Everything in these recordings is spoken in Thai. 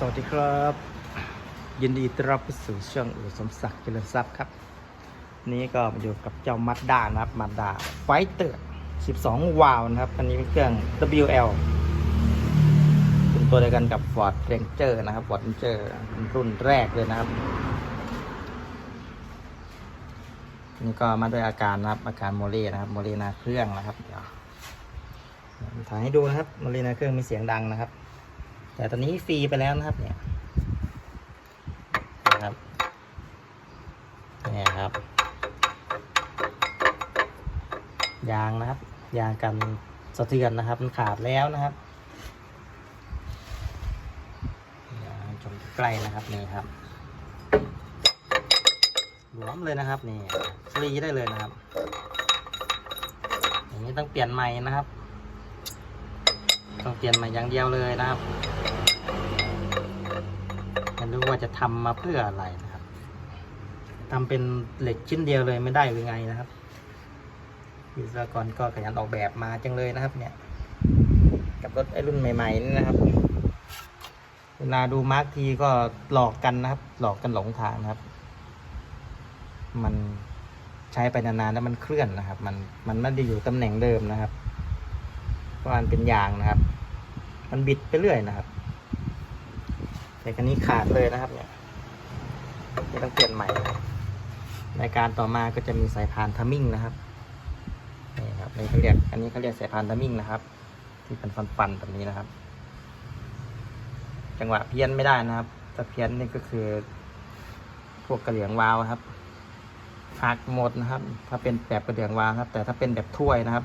สวัสดีครับ ยินดีต้อนรับสู่ช่องอุสมศักดิ์เจริญทรัพย์ครับ นี้ก็มาอยู่กับเจ้ามัดด้านะครับมัดด้าไฟเตอร์ 12 วาล์วนะครับ อันนี้เป็นเครื่อง WL เป็นตัวเดียวกันกับ Ford Ranger นะครับ Ford Ranger รุ่นแรกเลยนะครับ นี่ก็มาด้วยอาการนะครับ อาการโมเลนะครับโมเลนาเครื่องนะครับเดี๋ยวถ่ายให้ดูนะครับโมเลนาเครื่องมีเสียงดังนะครับ แต่ตอนนี้ฟรีไปแล้วนะครับเนี่ยนะครับเนี่ยครับ ยางนะครับ ยางกันสะเทือนนะครับ มันขาดแล้วนะครับยวให้ชมใกล้นะครับนี่ครับหลวมเลยนะครับนี่ฟรีได้เลยนะครับอย่างนี้ต้องเปลี่ยนใหม่นะครับ ต้องเปลี่ยนม่อย่างเดียวเลยนะครับไม่รู้ว่าจะทำมาเพื่ออะไรนะครับทำเป็นเหล็กชิ้นเดียวเลยไม่ได้หรือไงนะครับวิศวกรก็ขยันออกแบบมาจังเลยนะครับ เนี่ย กับรถไอรุ่นใหม่ๆนี่นะครับเวลาดูมาร์กทีก็หลอกกันนะครับ หลอกกันหลงทางนะครับ มันใช้ไปนานๆแล้วมันเคลื่อนนะครับ มันมันไม่ได้อยู่ตำแหน่งเดิมนะครับเพราะมันเป็นยางนะครับ มันบิดไปเรื่อยนะครับ แต่คันนี้ขาดเลยนะครับ เนี่ยไม่ต้องเปลี่ยนใหม่นะครับรายการต่อมาก็จะมีสายพานทัมมิ่งนะครับนี่ครับนี่เขาเรียกอันนี้เขาเรียกสายพานทัมมิ่งนะครับ ที่เป็นฟันๆแบบนี้นะครับ จังหวะเพี้ยนไม่ได้นะครับถ้าเพี้ยนนี่ก็คือ พวกกระเหลียงวาล์วครับหักหมดนะครับ ถ้าเป็นแบบกระเหลียงวาล์วครับ แต่ถ้าเป็นแบบถ้วยนะครับ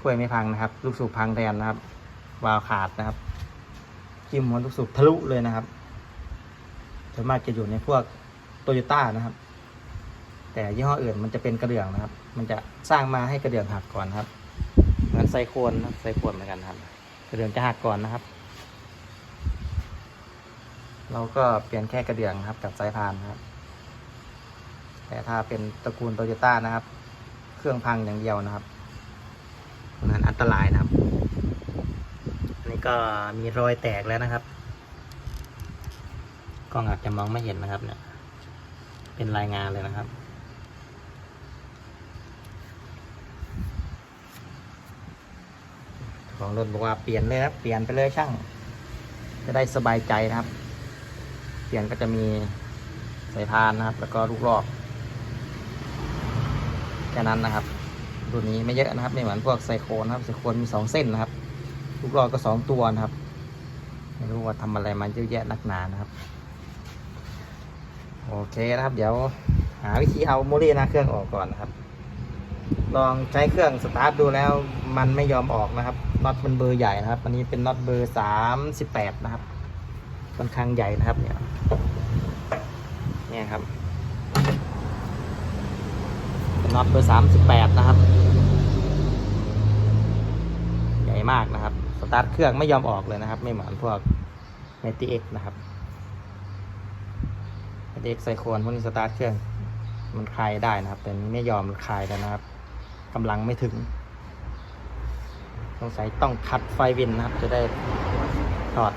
ถ้วยไม่พังนะครับ ลูกสูบพังแทนนะครับ วาล์วขาดนะครับ จิ้มหัวลูกสูบทะลุเลยนะครับส่วนมากจะอยู่ในพวกโตโยต้านะครับ แต่ยี่ห้ออื่นมันจะเป็นกระเดื่องนะครับ มันจะสร้างมาให้กระเดื่องหักก่อนครับ เหมือนไซโคนนะไซโคนเหมือนกันครับ กระเดื่องจะหักก่อนนะครับ เราก็เปลี่ยนแค่กระเดื่องครับกับสายพานครับ แต่ถ้าเป็นตระกูลโตโยต้านะครับ เครื่องพังอย่างเดียวนะครับนั้นอันตรายนะครับ ก็มีรอยแตกแล้วนะครับ กล้องอาจจะมองไม่เห็นนะครับ เนี่ย เป็นรายงานเลยนะครับ ของรถบอกว่าเปลี่ยนเลยครับ เปลี่ยนไปเลยช่าง จะได้สบายใจนะครับ เปลี่ยนก็จะมีสายพานนะครับ แล้วก็ลูกรอกแค่นั้นนะครับ รุ่นนี้ไม่เยอะนะครับไม่เหมือนพวกไซโคนนครับไซโคนมีสองเส้นนะครับ ลูกรอกก็สองตัวนะครับ ไม่รู้ว่าทำอะไรมาเยอะแยะนักหนานะครับ โอเคนะครับ เดี๋ยวหาวิธีเอาโมเลนาเครื่องออกก่อนนะครับ ลองใช้เครื่องสตาร์ทดูแล้วมันไม่ยอมออกนะครับน็อตมันเบอร์ใหญ่นะครับ อันนี้เป็นน็อตเบอร์สามสิบแปดนะครับค่อนข้างใหญ่นะครับ เนี่ยเนี่ยครับน็อตเบอร์สามสิบแปดนะครับ ใหญ่มากนะครับ สตาร์ทเครื่องไม่ยอมออกเลยนะครับ ไม่เหมือนพวกเมติเอ็กนะครับเมติเอ็กไซโคนพวกนี้สตาร์ทเครื่องมันคลายได้นะครับ แต่นี้ไม่ยอมคลายแล้วนะครับกำลังไม่ถึงสงสัยต้องขัดไฟวินนะครับ จะได้ถอด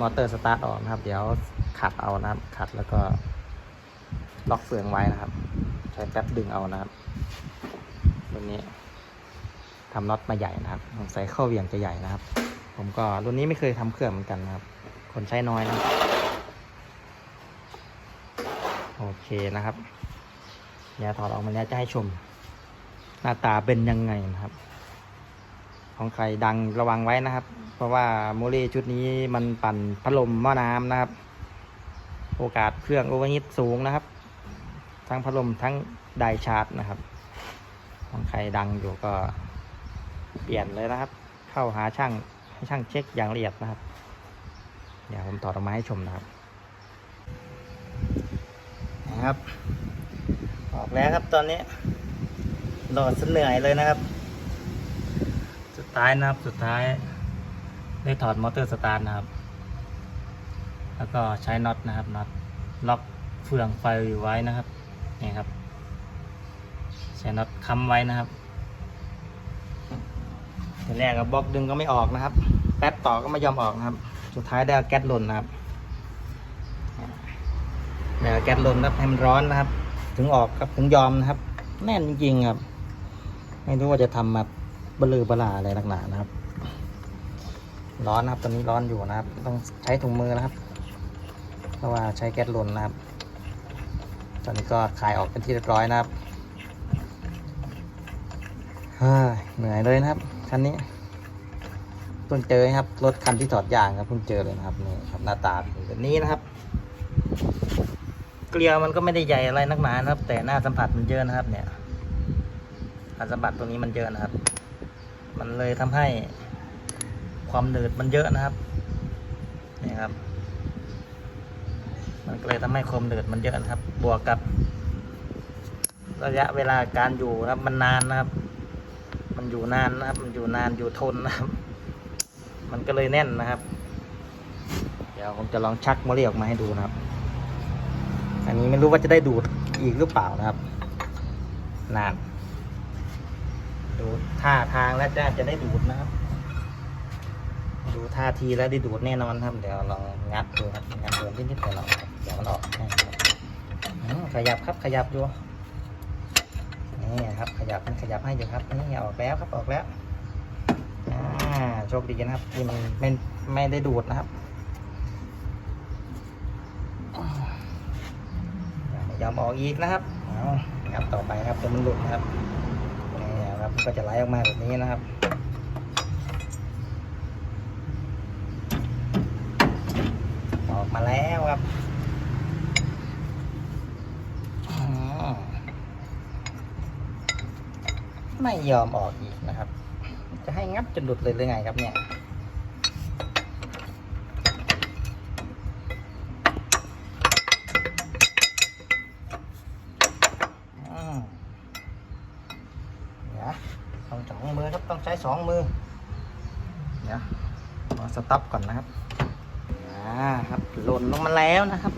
มอเตอร์สตาร์ทออกนะครับ เดี๋ยวขัดเอานะครับ ขัดแล้วก็ล็อกเฟืองไว้นะครับ ใช้แป๊บดึงเอานะครับรุ่นนี้ ทำน็อตมาใหญ่นะครับสงสัยเข้าเวียงจะใหญ่นะครับ ผมก็รุ่นนี้ไม่เคยทำเครื่องเหมือนกันนะครับ คนใช้น้อยนะโอเคนะครับเดี๋ยวถอดออกมาแล้วจะให้ชม หน้าตาเป็นยังไงนะครับ ของใครดังระวังไว้นะครับ เพราะว่าโมเลชุดนี้มันปั่นพัดลมหม้อน้ำนะครับ โอกาสเครื่องโอเวอร์ฮีทสูงนะครับ ทั้งพัดลมทั้งไดชาร์จนะครับ ของใครดังอยู่ก็ เปลี่ยนเลยนะครับ เข้าหาช่างให้ช่างเช็คอย่างละเอียดนะครับ เดี๋ยวผมถอดออกมาให้ชมนะครับนะครับ ออกแล้วครับตอนนี้โหลดสเหนื่อยเลยนะครับ สุดท้ายนะครับสุดท้าย ได้ถอดมอเตอร์สตาร์ทนะครับ แล้วก็ใช้น็อตนะครับน็อตล็อกเฟืองไฟไว้นะครับนี่ครับใช้น็อตค้ำไว้นะครับ ทีแรกกับบล็อกดึงก็ไม่ออกนะครับ แป๊บต่อก็ไม่ยอมออกนะครับ สุดท้ายได้แก๊สหล่นนะครับได้เอาแก๊สหล่นครับให้มันร้อนนะครับ ถึงออกครับถึงยอมนะครับ แน่นจริงๆครับ ไม่รู้ว่าจะทำมาเบลือบลาอะไรหนักหนานะครับ ร้อนนะครับตอนนี้ร้อนอยู่นะครับ ต้องใช้ถุงมือนะครับ เพราะว่าใช้แก๊สหล่นนะครับ ตอนนี้ก็คลายออกเป็นที่เรียบร้อยนะครับเหนื่อยเลยนะครับ คันนี้เพิ่งเจอครับ รถคันที่ถอดยางครับเพิ่งเจอเลยนะครับนี่ครับหน้าตาเป็นแบบนี้นะครับ เกลียวมันก็ไม่ได้ใหญ่อะไรนักหนานะครับ แต่หน้าสัมผัสมันเยอะนะครับ เนี่ยการสัมผัสตรงนี้มันเยอะนะครับ มันเลยทำให้ความหนืดมันเยอะนะครับนี่ครับ มันเลยทำให้ความหนืดมันเยอะนะครับ บวกกับ ระยะเวลาการอยู่นะครับมันนานนะครับ มันอยู่นานนะครับ มันอยู่นานอยู่ทนนะครับ มันก็เลยแน่นนะครับ เดี๋ยวผมจะลองชักโมเลีออกมาให้ดูนะครับ อันนี้ไม่รู้ว่าจะได้ดูดอีกหรือเปล่านะครับ นาน ดูท่าทางแล้วจะจะได้ดูดนะครับ ดูท่าทีแล้วได้ดูดแน่นอนครับ เดี๋ยวลองงัดดูครับงัดเดินนิดๆหน่อยๆครับเดี๋ยวมันออกให้อืมขยับครับขยับดู นี่ครับ ขยับมันขยับให้อยู่ครับนี่ออกแล้วครับออกแล้วอ่าโชคดีนะครับที่มันไม่ไม่ได้ดูดนะครับไม่ยอมออกอีกนะครับเอางับต่อไปครับจนมันหลุดนะครับนี่ครับมันก็จะไหลออกมาแบบนี้นะครับออกมาแล้วครับอืม ไม่ยอมออกอีกนะครับ จะให้งับจนหลุดเลยหรือไงครับเนี่ยเดี๋ยต้องสองมือครับต้องใช้สองมือ เดี๋ยวขอสต็อปก่อนนะครับอ่าครับหล่นลงมาแล้วนะครับ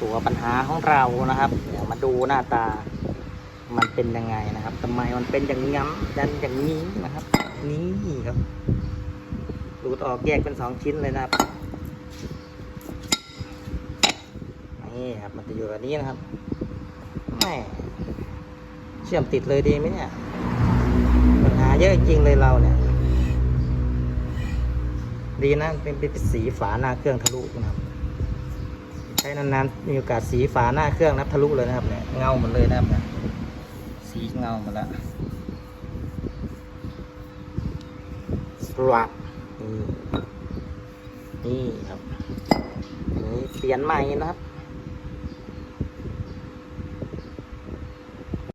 ตัวปัญหาของเรานะครับ เดี๋ยวมาดูหน้าตา เป็นยังไงนะครับทำไมมันเป็นอย่างงั้นดันอย่างนี้นะครับ นี่ครับหลุดออกแยกเป็นสองชิ้นเลยนะครับนี่ครับ มันจะอยู่แบบนี้นะครับแหม่เชื่อมติดเลยดีไหมเนี่ยปัญหาเยอะจริงเลยเราเนี่ย ดีนะเป็นเป็นสีฝาหน้าเครื่องทะลุนะครับใช้นานๆมีโอกาสสีฝาหน้าเครื่องรับทะลุเลยนะครับเนี่ยเงาหมดเลยนะครับเนี่ย สีเงาหมดแล้วปลักนี่นี่ครับนี่เปลี่ยนใหม่นะครับ